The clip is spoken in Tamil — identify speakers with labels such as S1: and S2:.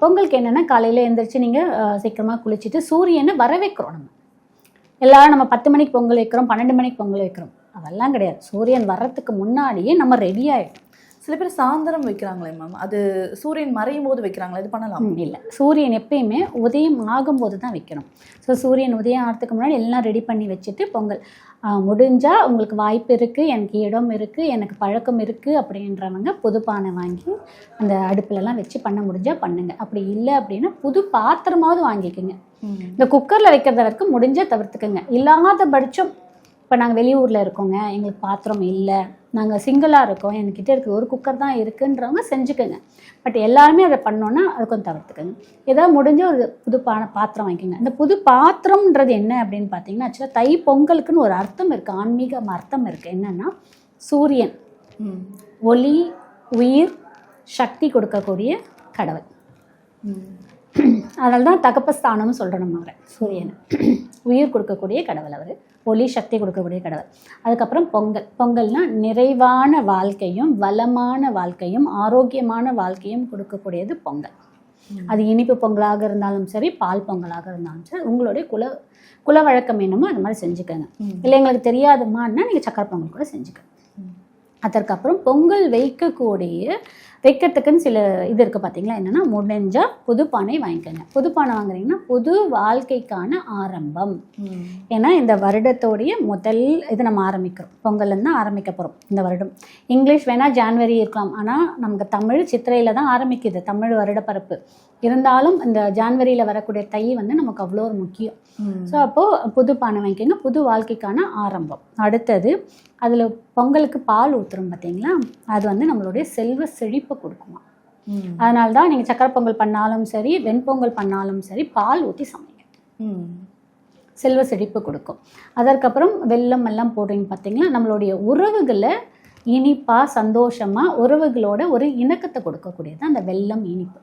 S1: பொங்கலுக்கு என்னென்னா காலையில் எழுந்திரிச்சு நீங்கள் சீக்கிரமாக குளிச்சுட்டு சூரியனை வர வைக்கிறோம் நம்ம. எல்லாரும் நம்ம பத்து மணிக்கு பொங்கல் வைக்கிறோம் பன்னெண்டு மணிக்கு பொங்கல் வைக்கிறோம். அதெல்லாம் கிடையாது. சூரியன் வர்றதுக்கு முன்னாடியே நம்ம ரெடி ஆகிடும்
S2: சில பேர் சாயந்தரம் வைக்கிறாங்களே மேம் அது சூரியன் மறையும் போது வைக்கிறாங்களா? இது பண்ணலாம்?
S1: இல்லை. சூரியன் எப்பயுமே உதயம் ஆகும்போது தான் வைக்கணும். ஸோ சூரியன் உதயம் ஆகிறதுக்கு முன்னாடி எல்லாம் ரெடி பண்ணி வச்சுட்டு பொங்கல். முடிஞ்சால் உங்களுக்கு வாய்ப்பு இருக்குது எனக்கு இடம் இருக்குது எனக்கு பழக்கம் இருக்குது அப்படின்றவங்க புது பானை வாங்கி அந்த அடுப்புலலாம் வச்சு பண்ண முடிஞ்சால் பண்ணுங்க. அப்படி இல்லை அப்படின்னா புது பாத்திரமாவது வாங்கிக்கோங்க. இந்த குக்கரில் வைக்கிறத வரைக்கும் முடிஞ்சால் தவிர்த்துக்கோங்க. இல்லாத பட்சம் இப்போ நாங்கள் வெளியூரில் இருக்கோங்க எங்களுக்கு பாத்திரம் இல்லை நாங்கள் சிங்கிளாக இருக்கோம். என்கிட்ட இருக்க. ஒரு குக்கர் தான் இருக்குன்றவங்க செஞ்சுக்கோங்க. பட் எல்லாருமே அதை பண்ணோன்னா அது கொஞ்சம் தவிர்த்துக்கோங்க. ஏதாவது முடிஞ்ச ஒரு புது பான பாத்திரம் வாங்கிக்கோங்க. இந்த புது பாத்திரம்ன்றது என்ன அப்படின்னு பார்த்தீங்கன்னா ஆக்சுவலாக தை பொங்கலுக்குன்னு ஒரு அர்த்தம் இருக்குது ஆன்மீக அர்த்தம் இருக்குது என்னென்னா சூரியன். ஒளி உயிர் சக்தி கொடுக்கக்கூடிய கடவுள்.
S2: ம்.
S1: அதனால தான் தகப்பஸ்தானம்னு சொல்கிறோம் நம்ம அவரை சூரியனை. உயிர் கொடுக்கக்கூடிய கடவுள் அவர் ஒளி சக்தி கொடுக்கக்கூடிய கடவுள். அதுக்கப்புறம் பொங்கல். பொங்கல்னா நிறைவான வாழ்க்கையும் வளமான வாழ்க்கையும் ஆரோக்கியமான வாழ்க்கையும் கொடுக்கக்கூடியது பொங்கல். அது இனிப்பு பொங்கலாக இருந்தாலும் சரி பால் பொங்கலாக இருந்தாலும் சரி உங்களுடைய குல குல வழக்கம் என்னமோ அந்த மாதிரி செஞ்சுக்கோங்க. இல்லை எங்களுக்கு தெரியாதுமான்னா நீங்கள் சக்கரை பொங்கல் கூட செஞ்சுக்கோங்க. அதற்கப்புறம் பொங்கல் வைக்கக்கூடிய வைக்கிறதுக்குன்னு சில இது இருக்குது பார்த்தீங்களா என்னென்னா முடிஞ்சால் புது பானை வாங்கிக்கோங்க. புது பானை வாங்குறீங்கன்னா புது வாழ்க்கைக்கான ஆரம்பம். ஏன்னா இந்த வருடத்தோடைய முதல் இது நம்ம ஆரம்பிக்கிறோம். பொங்கல்லேருந்து ஆரம்பிக்க போகிறோம் இந்த வருடம். இங்கிலீஷ் வேணால் ஜான்வரி இருக்கலாம். ஆனால் நமக்கு தமிழ் சித்திரையில் தான் ஆரம்பிக்குது. தமிழ் வருடப்பரப்பு. இருந்தாலும் இந்த ஜான்வரியில் வரக்கூடிய தை வந்து நமக்கு அவ்வளோ ஒரு முக்கியம். ஸோ அப்போது புது பானை வாங்கிக்கோங்க. புது வாழ்க்கைக்கான ஆரம்பம். அடுத்தது அதில் பொங்கலுக்கு பால் ஊற்றுறோம் பார்த்தீங்களா அது வந்து நம்மளுடைய செல்வ செழிப்பை கொடுக்குமா. அதனால தான் நீங்கள் சக்கரை பொங்கல் பண்ணாலும் சரி வெண்பொங்கல் பண்ணாலும் சரி பால் ஊற்றி சமைங்க. செல்வ செழிப்பு கொடுக்கும். அதற்கப்புறம் வெல்லம் எல்லாம் போடுறீங்க பார்த்தீங்களா நம்மளுடைய உறவுகளை இனிப்பாக சந்தோஷமாக உறவுகளோட ஒரு இணக்கத்தை கொடுக்கக்கூடியது அந்த வெல்லம் இனிப்பு.